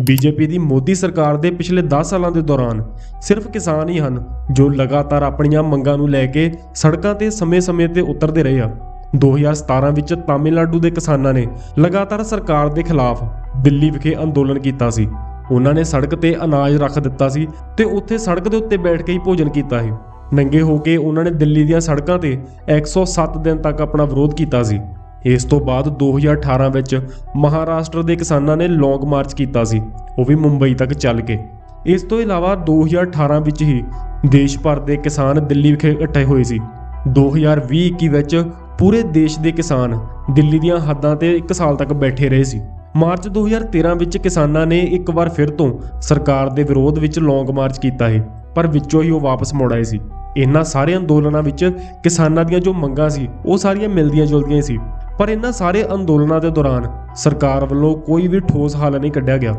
BJP ਦੀ ਮੋਦੀ ਸਰਕਾਰ ਦੇ ਪਿਛਲੇ 10 ਸਾਲਾਂ ਦੇ ਦੌਰਾਨ ਸਿਰਫ ਕਿਸਾਨ ਹੀ ਹਨ ਜੋ ਲਗਾਤਾਰ ਆਪਣੀਆਂ ਮੰਗਾਂ ਨੂੰ ਲੈ ਕੇ ਸੜਕਾਂ ਤੇ ਸਮੇਂ-ਸਮੇਂ ਤੇ ਉਤਰਦੇ ਰਹੇ ਆ। 2017 ਵਿੱਚ ਤਾਮਿਲਨਾਡੂ ਦੇ ਕਿਸਾਨਾਂ ਨੇ ਲਗਾਤਾਰ ਸਰਕਾਰ ਦੇ ਖਿਲਾਫ ਦਿੱਲੀ ਵਿਖੇ ਅੰਦੋਲਨ ਕੀਤਾ ਸੀ। ਉਹਨਾਂ ਨੇ ਸੜਕ ਤੇ ਅਨਾਜ ਰੱਖ ਦਿੱਤਾ ਸੀ ਤੇ ਉੱਥੇ ਸੜਕ ਦੇ ਉੱਤੇ ਬੈਠ ਕੇ ਹੀ ਭੋਜਨ ਕੀਤਾ ਸੀ। ਨੰਗੇ ਹੋ ਕੇ ਉਹਨਾਂ ਨੇ ਦਿੱਲੀ ਦੀਆਂ ਸੜਕਾਂ ਤੇ 107 ਦਿਨ ਤੱਕ ਆਪਣਾ ਵਿਰੋਧ ਕੀਤਾ ਸੀ। ਇਸ ਤੋਂ ਬਾਅਦ 2018 ਵਿੱਚ ਮਹਾਰਾਸ਼ਟਰ ਦੇ ਕਿਸਾਨਾਂ ਨੇ ਲੌਂਗ ਮਾਰਚ ਕੀਤਾ ਸੀ, ਉਹ ਵੀ ਮੁੰਬਈ ਤੱਕ ਚੱਲ ਕੇ। ਇਸ ਤੋਂ ਇਲਾਵਾ 2018 ਵਿੱਚ ਹੀ ਦੇਸ਼ ਭਰ ਦੇ ਕਿਸਾਨ ਦਿੱਲੀ ਵਿਖੇ ਇਕੱਠੇ ਹੋਏ ਸੀ। 2020-21 ਵਿੱਚ ਪੂਰੇ ਦੇਸ਼ ਦੇ ਕਿਸਾਨ ਦਿੱਲੀ ਦੀਆਂ ਹੱਦਾਂ ਤੇ 1 ਸਾਲ ਤੱਕ ਬੈਠੇ ਰਹੇ ਸੀ। ਮਾਰਚ 2013 ਵਿੱਚ ਕਿਸਾਨਾਂ ਨੇ ਇੱਕ ਵਾਰ ਫਿਰ ਤੋਂ ਸਰਕਾਰ ਦੇ ਵਿਰੋਧ ਵਿੱਚ ਲੌਂਗ ਮਾਰਚ ਕੀਤਾ ਹੈ ਪਰ ਵਿੱਚੋਂ ਹੀ ਉਹ ਵਾਪਸ ਮੁੜ ਆਏ ਸੀ। ਇਹਨਾਂ ਸਾਰੇ ਅੰਦੋਲਨਾਂ ਵਿੱਚ ਕਿਸਾਨਾਂ ਦੀਆਂ ਜੋ ਮੰਗਾਂ ਸੀ, ਉਹ ਸਾਰੀਆਂ ਮਿਲਦੀਆਂ ਜੁਲਦੀਆਂ ਸੀ। ਪਰ ਇਹਨਾਂ ਸਾਰੇ ਅੰਦੋਲਨਾਂ ਦੇ ਦੌਰਾਨ ਸਰਕਾਰ ਵੱਲੋਂ ਕੋਈ ਵੀ ਠੋਸ ਹੱਲ ਨਹੀਂ ਕੱਢਿਆ ਗਿਆ।